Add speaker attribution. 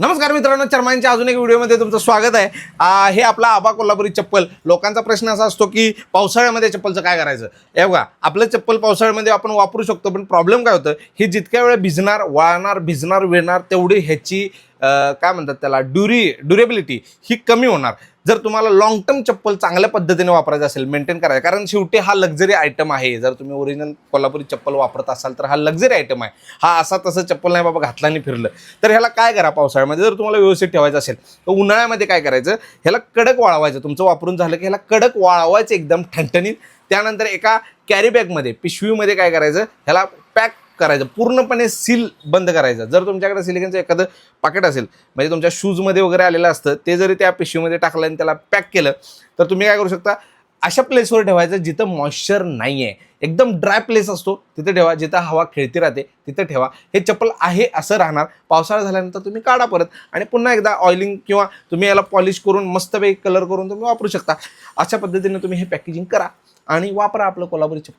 Speaker 1: नमस्कार मित्रांनो चर्मांच्या अजून एक व्हिडिओमध्ये तुमचं स्वागत आहे. आ, हे आपला आबा कोल्हापुरी चप्पल. लोकांचा प्रश्न असा असतो की पावसाळ्यामध्ये चप्पलचं काय करायचं? हे बघा आपलं चप्पल पावसाळ्यामध्ये आपण वापरू शकतो पण प्रॉब्लेम काय होतं? हे जितक्या वेळा भिजणार वाळणार भिजणार विळणार तेवढी ह्याची काय म्हणतात त्याला ड्युरी ड्युरेबिलिटी ही कमी होणार. जर तुम्हाला लॉंग टर्म चप्पल चांगल्या पद्धतीने वापरायचं असेल मेंटेन करायचं कारण शेवटी हा लक्झरी आयटम आहे. जर तुम्ही ओरिजिनल कोल्हापुरी चप्पल वापरत असाल तर हा लक्झरी आयटम आहे. हा असा तसं चप्पल नाही बाबा घातला आणि फिरलं. तर ह्याला काय करा पावसाळ्यामध्ये? जर तुम्हाला व्यवस्थित ठेवायचं असेल तर उन्हाळ्यामध्ये काय करायचं? ह्याला कडक वाळवायचं. तुमचं वापरून झालं की ह्याला कडक वाळवायचं एकदम ठणठणीत. त्यानंतर एका कॅरीबॅगमध्ये पिशवीमध्ये काय करायचं? ह्याला करायचं. पूर्णपणे सील बंद करायचं. जर तुमच्याकडे सिलिकनचं एखादं पाकिट असेल म्हणजे तुमच्या शूजमध्ये वगैरे आलेलं असतं ते जरी त्या पिशवीमध्ये टाकलं आणि त्याला पॅक केलं तर तुम्ही काय करू शकता अशा प्लेसवर ठेवायचं जिथं मॉइश्चर नाही आहे एकदम ड्राय प्लेस असतो तिथे ठेवा जिथं हवा खेळती राहते तिथं ठेवा. हे चप्पल आहे असं राहणार. पावसाळा झाल्यानंतर तुम्ही काढा परत आणि पुन्हा एकदा ऑइलिंग किंवा तुम्ही याला पॉलिश करून मस्तपैकी कलर करून तुम्ही वापरू शकता. अशा पद्धतीने तुम्ही हे पॅकेजिंग करा आणि वापरा आपलं कोल्हापुरी चप्पल.